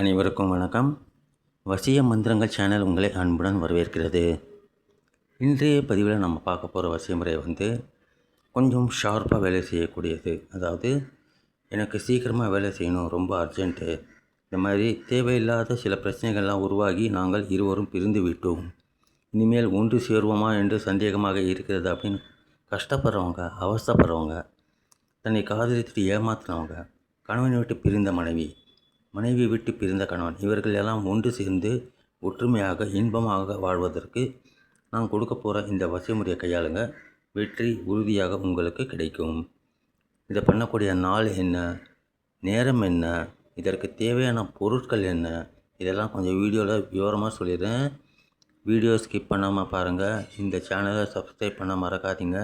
அனைவருக்கும் வணக்கம். வசிய மந்திரங்கள் சேனல் உங்களை அன்புடன் வரவேற்கிறது. இன்றைய பதிவில் நம்ம பார்க்க போகிற வசிய முறை வந்து கொஞ்சம் ஷார்ப்பாக வேலை செய்யக்கூடியது. அதாவது எனக்கு சீக்கிரமாக வேலை செய்யணும் ரொம்ப அர்ஜென்ட்டு இந்த மாதிரி தேவையில்லாத சில பிரச்சனைகள்லாம் உருவாகி நாங்கள் இருவரும் பிரிந்து விட்டோம். இனிமேல் ஒன்று சேருவோமா என்று சந்தேகமாக இருக்கிறது அப்படின்னு கஷ்டப்படுறவங்க அவஸ்தைப்படுறவங்க தன்னை காதலித்துட்டு ஏமாத்துனவங்க கணவனை விட்டு பிரிந்த மனைவி மனைவி விட்டு பிரிந்த கணவன். இவர்கள் எல்லாம் ஒன்று சேர்ந்து ஒற்றுமையாக இன்பமாக வாழ்வதற்கு நான் கொடுக்க போகிற இந்த வசைமுறையை கையாளுங்க. வெற்றி உறுதியாக உங்களுக்கு கிடைக்கும். இதை பண்ணக்கூடிய நாள் என்ன? நேரம் என்ன? இதற்கு தேவையான பொருட்கள் என்ன? இதெல்லாம் கொஞ்சம் வீடியோவில் விவரமாக சொல்லிடுறேன். வீடியோ ஸ்கிப் பண்ணாமல் பாருங்கள் இந்த சேனலை சப்ஸ்கிரைப் பண்ண மறக்காதீங்க.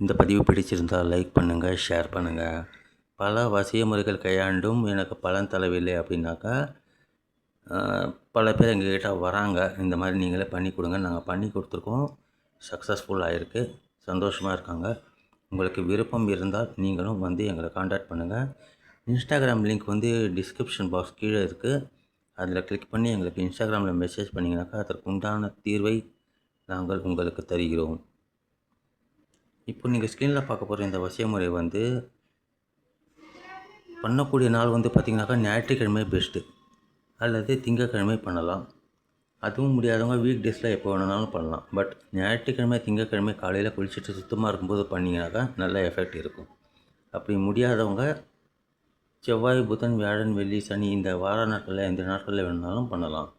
இந்த பதிவு பிடிச்சிருந்தால் லைக் பண்ணுங்கள் ஷேர் பண்ணுங்கள் பல வசிய முறைகள் கையாண்டும் எனக்கு பலன் தரவில்லை அப்படின்னாக்கா பல பேர் எங்ககிட்ட வராங்க. இந்த மாதிரி நீங்களே பண்ணி கொடுங்க. நாங்கள் பண்ணி கொடுத்துருக்கோம். சக்ஸஸ்ஃபுல் ஆகிருக்கு சந்தோஷமாக இருக்காங்க. உங்களுக்கு விருப்பம் இருந்தால் நீங்களும் வந்து எங்களை காண்டாக்ட் பண்ணுங்கள் இன்ஸ்டாகிராம் லிங்க் வந்து டிஸ்கிரிப்ஷன் பாக்ஸ் கீழே இருக்குது அதில் கிளிக் பண்ணி எங்களுக்கு இன்ஸ்டாகிராமில் மெசேஜ் பண்ணிங்கனாக்கா அதற்கு உண்டான தீர்வை நாங்கள் உங்களுக்கு தருகிறோம். இப்போ நீங்கள் ஸ்க்ரீனில் பார்க்க போகிற இந்த வசிய முறை வந்து பண்ணக்கூடிய நாள் வந்து பார்த்திங்கனாக்கா ஞாயிற்றுக்கிழமை பெஸ்ட்டு அல்லது திங்கக்கிழமை பண்ணலாம். அதுவும் முடியாதவங்க வீக் டேஸில் எப்போ வேணுனாலும் பண்ணலாம். பட் ஞாயிற்றுக்கிழமை திங்கக்கிழமை காலையில் குளிச்சுட்டு சுத்தமாக இருக்கும்போது பண்ணிங்கனாக்கா நல்ல எஃபெக்ட் இருக்கும். அப்படி முடியாதவங்க செவ்வாய் புதன் வியாழன் வெள்ளி சனி இந்த வார நாட்களில் எந்த நாட்களில் வேணுனாலும் பண்ணலாம்.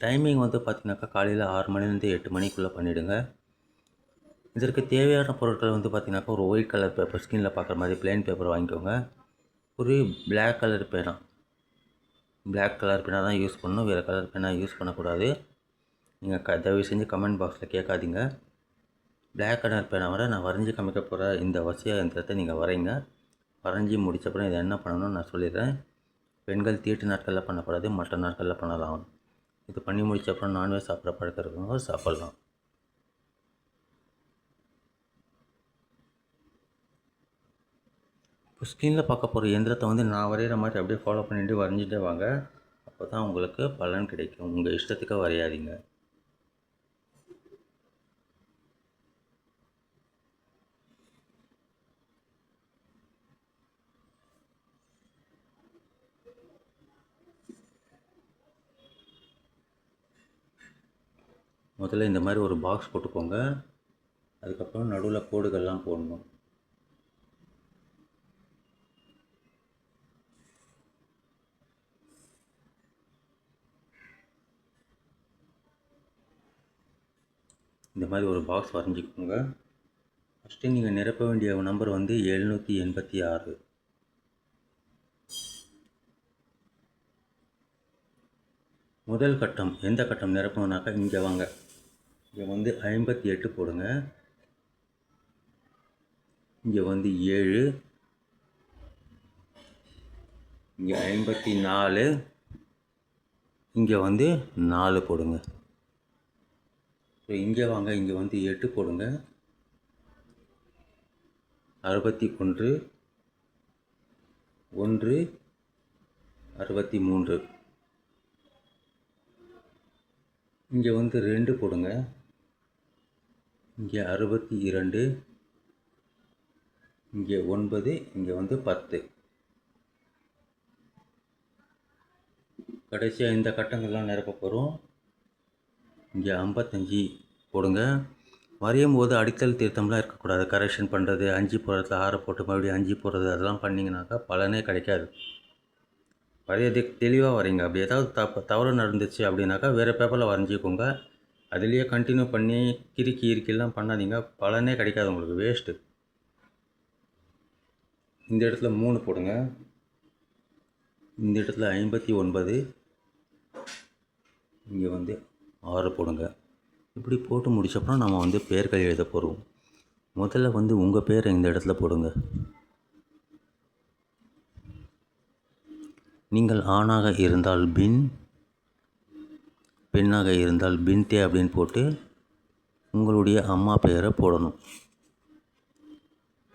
டைமிங் வந்து பார்த்திங்கனாக்கா காலையில் ஆறு மணிலேருந்து எட்டு மணிக்குள்ளே பண்ணிவிடுங்க இதற்கு தேவையான பொருட்கள் வந்து பார்த்திங்கனாக்கா ஒரு ஒயிட் கலர் பேப்பர் ஸ்கின்னில் பார்க்குற மாதிரி பிளெயின் பேப்பர் வாங்கிக்கோங்க. ஒரு பிளாக் கலர் பேனா பிளாக் கலர் பேனா தான் யூஸ் பண்ணணும். வேறு கலர் பேனா யூஸ் பண்ணக்கூடாது. நீங்கள் க தயவு செஞ்சு கமெண்ட் பாக்ஸில் கேட்காதீங்க. பிளாக் கலர் பேனாவோட நான் வரைஞ்சி காமிக்க போகிற இந்த வசிய யந்திரத்தை நீங்கள் வரைங்க. வரைஞ்சி முடித்தப்புறம் இதை என்ன பண்ணணும்னு நான் சொல்லிடுறேன். பெண்கள் தீட்டு நாட்களில் பண்ணக்கூடாது மற்ற நாட்களில் பண்ணலாம். இது பண்ணி முடித்தப்புறம் நான்வெஜ் சாப்பிட்ற பழக்கம் இருக்கவங்க சாப்பிட்லாம். இப்போ ஸ்க்ரீனில் பார்க்க போகிற எந்திரத்தை வந்து நான் வரைகிற மாதிரி அப்படியே ஃபாலோ பண்ணிட்டு வரைஞ்சிட்டே வாங்க. அப்போ தான் உங்களுக்கு பலன் கிடைக்கும். உங்கள் இஷ்டத்துக்கு வரையாதீங்க. முதல்ல இந்த மாதிரி ஒரு பாக்ஸ் போட்டுக்கோங்க. அதுக்கப்புறம் நடுவில் கோடுகள்லாம் போடணும். இந்த மாதிரி ஒரு பாக்ஸ் வரைஞ்சிக்கோங்க. ஃபஸ்ட்டு நீங்கள் நிரப்ப வேண்டிய நம்பர் வந்து எழுநூற்றி எண்பத்தி ஆறு. முதல் கட்டம் எந்த கட்டம் நிரப்பணுனாக்கா இங்கே வாங்க. இங்கே வந்து ஐம்பத்தி எட்டு போடுங்க. இங்கே வந்து ஏழு. இங்கே ஐம்பத்தி நாலு. இங்கே வந்து நாலு போடுங்க. ஸோ இங்கே வாங்க. இங்கே வந்து எட்டு போடுங்க. அறுபத்தி ஒன்று ஒன்று அறுபத்தி மூன்று இங்கே வந்து ரெண்டு போடுங்க. இங்கே அறுபத்தி இரண்டு இங்கே ஒன்பது இங்கே வந்து பத்து. கடைசியாக இந்த கட்டங்கள்லாம் நிரப்ப போகிறோம் இங்கே ஐம்பத்தஞ்சு போடுங்க. வரையும் போது அடித்தல் திருத்தம்லாம் இருக்கக்கூடாது. கரெக்ஷன் பண்ணுறது அஞ்சு போடுறதுல ஆறை போட்டு மறுபடியும் அஞ்சு போடுறது அதெல்லாம் பண்ணிங்கனாக்கா பலனே கிடைக்காது. வரையது தெளிவாக வரைங்க அப்படி ஏதாவது தப்பு தவறு நடந்துச்சு அப்படின்னாக்கா வேறு பேப்பரில் வரைஞ்சிக்கோங்க. அதுலேயே கண்டினியூ பண்ணி கிறுக்கி இறுக்கிலாம் பண்ணாதீங்க. பலனே கிடைக்காது உங்களுக்கு. வேஸ்ட்டு இந்த இடத்துல மூணு போடுங்க. இந்த இடத்துல ஐம்பத்தி ஒன்பது. இங்கே வந்து ஆர்டர் போடுங்க. இப்படி போட்டு முடிச்சப்பறம் நம்ம வந்து பேர்கள் எழுத போகிறோம் முதல்ல வந்து உங்கள் பேரை இந்த இடத்துல போடுங்க. நீங்கள் ஆணாக இருந்தால் பின் பெண்ணாக இருந்தால் பின்தே அப்படின்னு போட்டு உங்களுடைய அம்மா பெயரை போடணும்.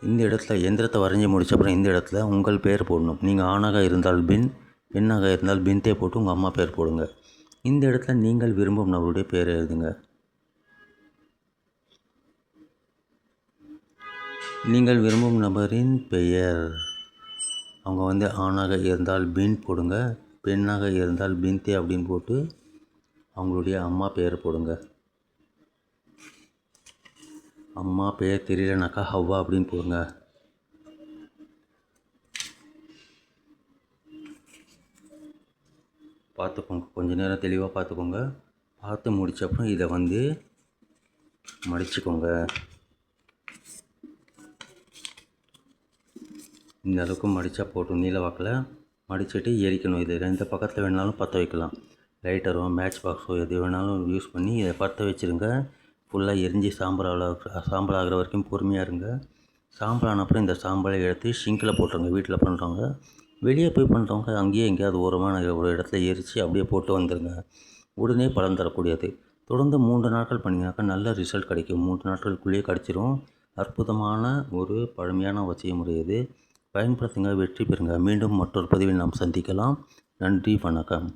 இந்த இடத்துல எந்திரத்தை வரைஞ்சி முடிச்சப்பறம் இந்த இடத்துல உங்கள் பேர் போடணும். நீங்கள் ஆணாக இருந்தால் பின் பெண்ணாக இருந்தால் பின்தே போட்டு உங்கள் அம்மா பேர் போடுங்க. இந்த இடத்துல நீங்கள் விரும்பும் நபருடைய பேரை எழுதுங்க. நீங்கள் விரும்பும் நபரின் பெயர். அவங்க வந்து ஆணாக இருந்தால் பின் போடுங்க. பெண்ணாக இருந்தால் பின்தே அப்படின்னு போட்டு அவங்களுடைய அம்மா பெயர் போடுங்க. அம்மா பெயர் தெரியலனாக்கா ஹவ்வா அப்படின்னு போடுங்க. பார்த்துக்கோங்க. கொஞ்ச நேரம் தெளிவாக பார்த்துக்கோங்க. பார்த்து முடித்தப்புறம் இதை வந்து மடிச்சுக்கோங்க. இந்த அளவுக்கு மடித்தா போட்டும். நீல வாக்கில் மடிச்சுட்டு எரிக்கணும். இது எந்த பக்கத்தில் வேணாலும் பற்ற வைக்கலாம். லைட்டரோ மேட்ச் பாக்ஸோ எது வேணாலும் யூஸ் பண்ணி இதை பற்ற வச்சுருங்க. ஃபுல்லாக எரிஞ்சு சாம்பல் சாம்பல் ஆகிற வரைக்கும் பொறுமையாக இருங்க. சாம்பல் ஆன அப்புறம் இந்த சாம்பலை எடுத்து ஷிங்கில் போட்டுருங்க. வீட்டில் பண்ணுறவங்க வெளியே போய் பண்ணுறவங்க அங்கேயே எங்கேயாவது ஓரமான ஒரு இடத்துல எரித்து அப்படியே போட்டு வந்துடுங்க உடனே பலன் தரக்கூடியது. தொடர்ந்து மூன்று நாட்கள் பண்ணிங்கனாக்கா நல்ல ரிசல்ட் கிடைக்கும். மூன்று நாட்களுக்குள்ளேயே கிடச்சிரும். அற்புதமான ஒரு பழமையான வசிய முறை இது. பயன்படுத்துங்க வெற்றி பெறுங்க. மீண்டும் மற்றொரு பதிவில் நாம் சந்திக்கலாம். நன்றி வணக்கம்.